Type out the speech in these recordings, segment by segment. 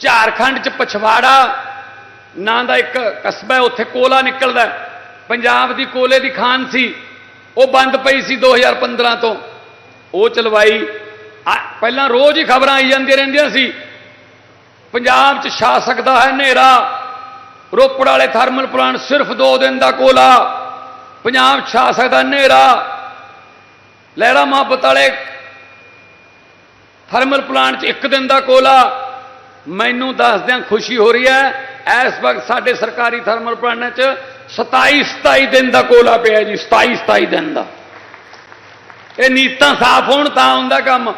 ਝਾਰਖੰਡ ਚ ਪਛਵਾੜਾ, ਨਾਂ ਦਾ ਇੱਕ ਕਸਬਾ ਹੈ, ਉੱਥੇ ਕੋਲਾ ਨਿਕਲਦਾ ਪੰਜਾਬ ਦੀ ਕੋਲੇ ਦੀ ਖਾਨ ਸੀ, ਉਹ ਬੰਦ ਪਈ ਸੀ 2015 ਤੋਂ। ਉਹ ਚਲਵਾਈ ਪਹਿਲਾਂ ਰੋਜ਼ ਹੀ ਖਬਰਾਂ ਆਈ ਜਾਂਦੀਆਂ ਰਹਿੰਦੀਆਂ ਸੀ। ਪੰਜਾਬ 'ਚ ਛਾ ਸਕਦਾ ਹੈ ਹਨੇਰਾ, ਰੋਪੜ ਵਾਲੇ ਥਰਮਲ ਪਲਾਂਟ ਸਿਰਫ 2 ਦਿਨ ਦਾ ਕੋਲਾ, ਪੰਜਾਬ 'ਚ ਛਾ ਸਕਦਾ ਹਨੇਰਾ। ਲਹਿਰਾ ਮੁਹੱਬਤ ਵਾਲੇ ਥਰਮਲ ਪਲਾਂਟ 'ਚ ਇੱਕ ਦਿਨ ਦਾ ਕੋਲਾ ਮੈਨੂੰ ਦੱਸਦਿਆਂ ਖੁਸ਼ੀ ਹੋ ਰਹੀ ਹੈ, ਇਸ ਵਕਤ ਸਾਡੇ ਸਰਕਾਰੀ ਥਰਮਲ ਪਲਾਂਟਾਂ 'ਚ 27 27 ਦਿਨ ਦਾ ਕੋਲਾ ਪਿਆ ਜੀ 27 27 ਦਿਨ ਦਾ। ਇਹ ਨੀਤਾਂ ਸਾਫ਼ ਹੋਣ ਤਾਂ ਹੁੰਦਾ ਕੰਮ।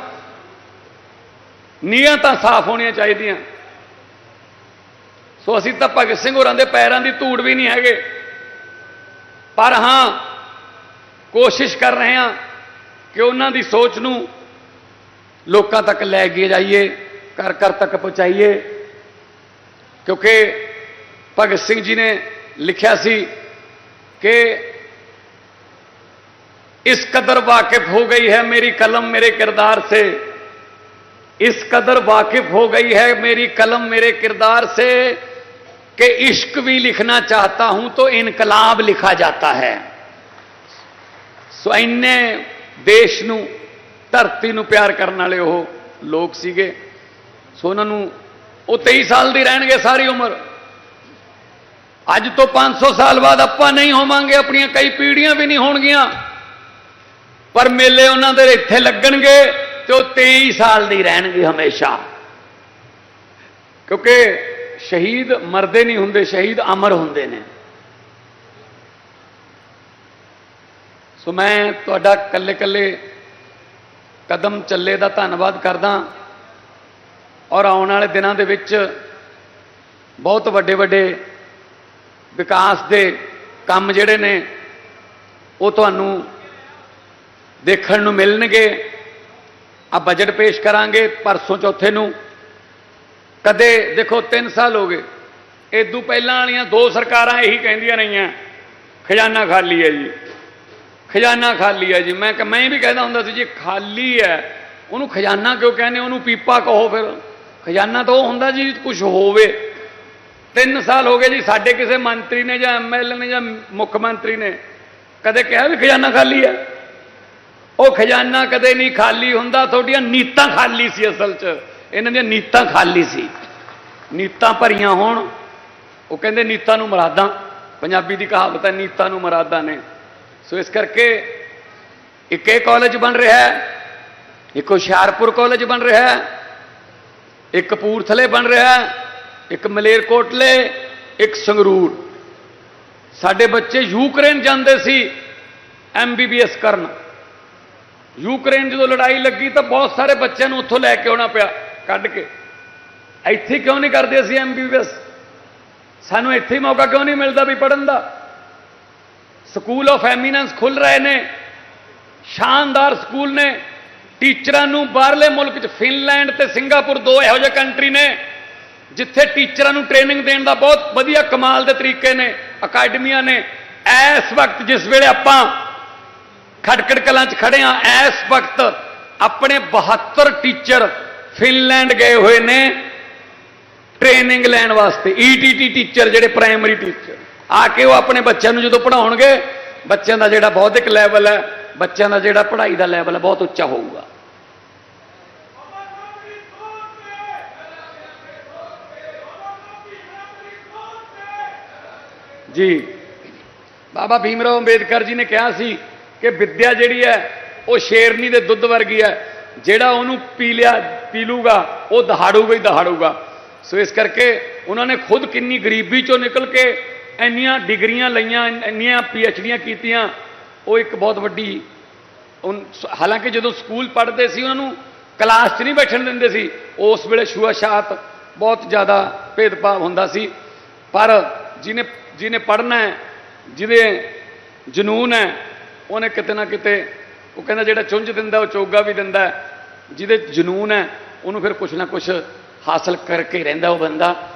ਨੀਅਤਾਂ ਸਾਫ਼ ਹੋਣੀਆਂ ਚਾਹੀਦੀਆਂ। ਸੋ ਅਸੀਂ ਤਾਂ ਭਗਤ ਸਿੰਘ ਹੋਰਾਂ ਦੇ ਪੈਰਾਂ ਦੀ ਧੂੜ ਵੀ ਨਹੀਂ ਹੈਗੇ। ਪਰ ਹਾਂ, ਕੋਸ਼ਿਸ਼ ਕਰ ਰਹੇ ਹਾਂ ਕਿ ਉਹਨਾਂ ਦੀ ਸੋਚ ਨੂੰ ਲੋਕਾਂ ਤੱਕ ਲੈ ਕੇ ਜਾਈਏ। ਘਰ ਘਰ ਤੱਕ ਪਹੁੰਚਾਈਏ ਕਿਉਂਕਿ ਭਗਤ ਸਿੰਘ ਜੀ ਨੇ ਲਿਖਿਆ ਸੀ ਕਿ इस कदर वाकिफ हो गई है मेरी कलम मेरे किरदार से इस कदर वाकिफ हो गई है मेरी कलम मेरे किरदार से कि इश्क भी लिखना चाहता हूं तो इनकलाब लिखा जाता है ਸੋ ਇੰਨੇ ਦੇਸ਼ ਨੂੰ ਧਰਤੀ ਨੂੰ ਪਿਆਰ ਕਰਨ ਵਾਲੇ ਉਹ ਲੋਕ ਸੀਗੇ ਸੋ ਉਹਨਾਂ ਨੂੰ ਉਹ 23 ਸਾਲ ਦੀ ਰਹਿਣਗੇ ਸਾਰੀ ਉਮਰ। ਅੱਜ ਤੋਂ 500 ਸਾਲ ਬਾਅਦ ਆਪਾਂ ਨਹੀਂ ਹੋਵਾਂਗੇ, ਆਪਣੀਆਂ ਕਈ ਪੀੜ੍ਹੀਆਂ ਵੀ ਨਹੀਂ ਹੋਣਗੀਆਂ। ਪਰ ਮੇਲੇ ਉਹਨਾਂ ਦੇ ਇੱਥੇ ਲੱਗਣਗੇ ਤੇ ਉਹ 23 ਸਾਲ ਦੀ ਰਹਿਣਗੇ ਹਮੇਸ਼ਾ। ਕਿਉਂਕਿ ਸ਼ਹੀਦ ਮਰਦੇ ਨਹੀਂ ਹੁੰਦੇ, ਸ਼ਹੀਦ ਅਮਰ ਹੁੰਦੇ ਨੇ। ਸੋ ਮੈਂ ਤੁਹਾਡਾ ਕੱਲੇ ਕੱਲੇ ਕਦਮ ਚੱਲੇ ਦਾ ਧੰਨਵਾਦ ਕਰਦਾ। ਔਰ ਆਉਣ ਵਾਲੇ ਦਿਨਾਂ ਦੇ ਵਿੱਚ ਬਹੁਤ ਵੱਡੇ ਵੱਡੇ ਵਿਕਾਸ ਦੇ ਕੰਮ ਜਿਹੜੇ ਨੇ, ਉਹ ਤੁਹਾਨੂੰ ਦੇਖਣ ਨੂੰ ਮਿਲਣਗੇ। ਆ ਬਜਟ ਪੇਸ਼ ਕਰਾਂਗੇ ਪਰਸੋਂ ਚੌਥੇ ਨੂੰ। ਕਦੇ ਦੇਖੋ 3 ਸਾਲ ਹੋ ਗਏ। ਇਦੋਂ ਪਹਿਲਾਂ ਵਾਲੀਆਂ ਦੋ ਸਰਕਾਰਾਂ ਇਹੀ ਕਹਿੰਦੀਆਂ ਰਹੀਆਂ, ਖਜ਼ਾਨਾ ਖਾਲੀ ਹੈ ਜੀ। ਖਜ਼ਾਨਾ ਖਾਲੀ ਹੈ ਜੀ। ਮੈਂ ਕਿ, ਮੈਂ ਵੀ ਕਹਿੰਦਾ ਹੁੰਦਾ ਸੀ ਜੀ, ਖਾਲੀ ਹੈ। ਉਹਨੂੰ ਖਜ਼ਾਨਾ ਕਿਉਂ ਕਹਿੰਦੇ ਉਹਨੂੰ ਪੀਪਾ ਕਹੋ ਫਿਰ। ਖਜ਼ਾਨਾ ਤਾਂ ਉਹ ਹੁੰਦਾ ਜੀ ਕੁਝ ਹੋਵੇ। 3 ਸਾਲ ਹੋ ਗਏ ਜੀ ਸਾਡੇ ਕਿਸੇ ਮੰਤਰੀ ਨੇ ਜਾਂ ਐਮਐਲਏ ਨੇ ਜਾਂ ਮੁੱਖ ਮੰਤਰੀ ਨੇ ਕਦੇ ਕਿਹਾ ਵੀ ਖਜ਼ਾਨਾ ਖਾਲੀ ਹੈ ਉਹ ਖਜ਼ਾਨਾ ਕਦੇ ਨਹੀਂ ਖਾਲੀ ਹੁੰਦਾ, ਤੁਹਾਡੀਆਂ ਨੀਤਾਂ ਖਾਲੀ ਸੀ ਅਸਲ 'ਚ। ਇਹਨਾਂ ਦੀਆਂ ਨੀਤਾਂ ਖਾਲੀ ਸੀ। ਨੀਤਾਂ ਭਰੀਆਂ ਹੋਣ, ਉਹ ਕਹਿੰਦੇ ਨੀਤਾਂ ਨੂੰ ਮਰਾਦਾਂ। ਪੰਜਾਬੀ ਦੀ ਕਹਾਵਤ ਹੈ, ਨੀਤਾਂ ਨੂੰ ਮਰਾਦਾਂ ਨੇ। ਸੋ ਇਸ ਕਰਕੇ ਇੱਕ ਇਹ ਕਾਲਜ ਬਣ ਰਿਹਾ ਹੈ, ਇੱਕ ਹੁਸ਼ਿਆਰਪੁਰ ਕਾਲਜ ਬਣ ਰਿਹਾ ਹੈ ਇੱਕ ਕਪੂਰਥਲੇ ਬਣ ਰਿਹਾ ਇੱਕ ਮਲੇਰਕੋਟਲੇ, ਇੱਕ ਸੰਗਰੂਰ। ਸਾਡੇ ਬੱਚੇ ਯੂਕਰੇਨ ਜਾਂਦੇ ਸੀ ਐਮਬੀਬੀਐਸ ਕਰਨ। ਯੂਕਰੇਨ ਜਦੋਂ ਲੜਾਈ ਲੱਗੀ ਤਾਂ ਬਹੁਤ ਸਾਰੇ ਬੱਚਿਆਂ ਨੂੰ ਉੱਥੋਂ ਲੈ ਕੇ ਆਉਣਾ ਪਿਆ, ਕੱਢ ਕੇ। ਇੱਥੇ ਕਿਉਂ ਨਹੀਂ ਕਰਦੇ ਅਸੀਂ ਐਮਬੀਬੀਐਸ ਸਾਨੂੰ ਇੱਥੇ ਹੀ ਮੌਕਾ ਕਿਉਂ ਨਹੀਂ ਮਿਲਦਾ ਵੀ ਪੜਨ ਦਾ? ਸਕੂਲ ਆਫ ਐਮੀਨੈਂਸ ਖੁੱਲ ਰਹੇ ਨੇ, ਸ਼ਾਨਦਾਰ ਸਕੂਲ ਨੇ। ਟੀਚਰਾਂ ਨੂੰ ਬਾਹਰਲੇ ਮੁਲਕ 'ਚ, ਫਿਨਲੈਂਡ ਤੇ ਸਿੰਗਾਪੁਰ ਦੋ ਇਹੋ ਜਿਹੇ ਕੰਟਰੀ ਨੇ, ਜਿੱਥੇ ਟੀਚਰਾਂ ਨੂੰ ਟ੍ਰੇਨਿੰਗ ਦੇਣ ਦਾ ਬਹੁਤ ਵਧੀਆ ਕਮਾਲ ਦੇ ਤਰੀਕੇ ਨੇ, ਅਕੈਡਮੀਆਂ ਨੇ। ਇਸ ਵਕਤ ਜਿਸ ਵੇਲੇ ਆਪਾਂ ਖਟਕੜ ਕਲਾਂ 'ਚ ਖੜੇ ਆ ਇਸ ਵਕਤ ਆਪਣੇ 72 ਟੀਚਰ ਫਿਨਲੈਂਡ ਗਏ ਹੋਏ ਨੇ ਟ੍ਰੇਨਿੰਗ ਲੈਣ ਵਾਸਤੇ ਈਟੀਟੀ ਟੀਚਰ ਜਿਹੜੇ ਪ੍ਰਾਇਮਰੀ ਟੀਚਰ ਆ ਕੇ ਉਹ ਆਪਣੇ ਬੱਚਿਆਂ ਨੂੰ ਜਦੋਂ ਪੜਾਉਣਗੇ ਬੱਚਿਆਂ ਦਾ ਜਿਹੜਾ ਬੌਧਿਕ ਲੈਵਲ ਹੈ, ਬੱਚਿਆਂ ਦਾ ਜਿਹੜਾ ਪੜ੍ਹਾਈ ਦਾ ਲੈਵਲ ਹੈ, ਬਹੁਤ ਉੱਚਾ ਹੋਊਗਾ। ਜੀ। ਬਾਬਾ ਭੀਮ ਰਾਓ ਅੰਬੇਦਕਰ ਜੀ ਨੇ ਕਿਹਾ ਸੀ ਕਿ ਵਿੱਦਿਆ ਜਿਹੜੀ ਹੈ, ਉਹ ਸ਼ੇਰਨੀ ਦੇ ਦੁੱਧ ਵਰਗੀ ਹੈ। ਜਿਹੜਾ ਉਹਨੂੰ ਪੀ ਲਿਆ, ਪੀ ਲੂਗਾ, ਉਹ ਦਹਾੜੂਗਾ ਹੀ ਦਹਾੜੂਗਾ। ਸੋ ਇਸ ਕਰਕੇ ਉਹਨਾਂ ਨੇ ਖੁਦ ਕਿੰਨੀ ਗਰੀਬੀ ਚੋਂ ਨਿਕਲ ਕੇ ਇੰਨੀਆਂ ਡਿਗਰੀਆਂ ਲਈਆਂ, ਇੰਨੀਆਂ ਪੀ ਐੱਚ ਡੀਆਂ ਕੀਤੀਆਂ। ਉਹ ਇੱਕ ਬਹੁਤ ਵੱਡੀ ਹਾਲਾਂਕਿ ਜਦੋਂ ਸਕੂਲ ਪੜ੍ਹਦੇ ਸੀ, ਉਹਨਾਂ ਨੂੰ ਕਲਾਸ 'ਚ ਨਹੀਂ ਬੈਠਣ ਦਿੰਦੇ ਸੀ। ਉਸ ਵੇਲੇ ਛੂਆਛਾਤ ਬਹੁਤ ਜ਼ਿਆਦਾ ਭੇਦਭਾਵ ਹੁੰਦਾ ਸੀ। ਪਰ ਜਿਹਨੇ ਜਿਹਨੇ ਪੜ੍ਹਨਾ ਹੈ, ਜਿਹਦੇ ਜਨੂਨ ਹੈ, ਉਹਨੇ ਕਿਤੇ ਨਾ ਕਿਤੇ ਉਹ ਕਹਿੰਦਾ ਜਿਹੜਾ ਚੁੰਝ ਦਿੰਦਾ, ਉਹ ਚੋਗਾ ਵੀ ਦਿੰਦਾ ਜਿਹਦੇ ਜਨੂਨ ਹੈ, ਉਹਨੂੰ ਫਿਰ ਕੁਛ ਨਾ ਕੁਛ ਹਾਸਲ ਕਰਕੇ ਰਹਿੰਦਾ ਉਹ ਬੰਦਾ।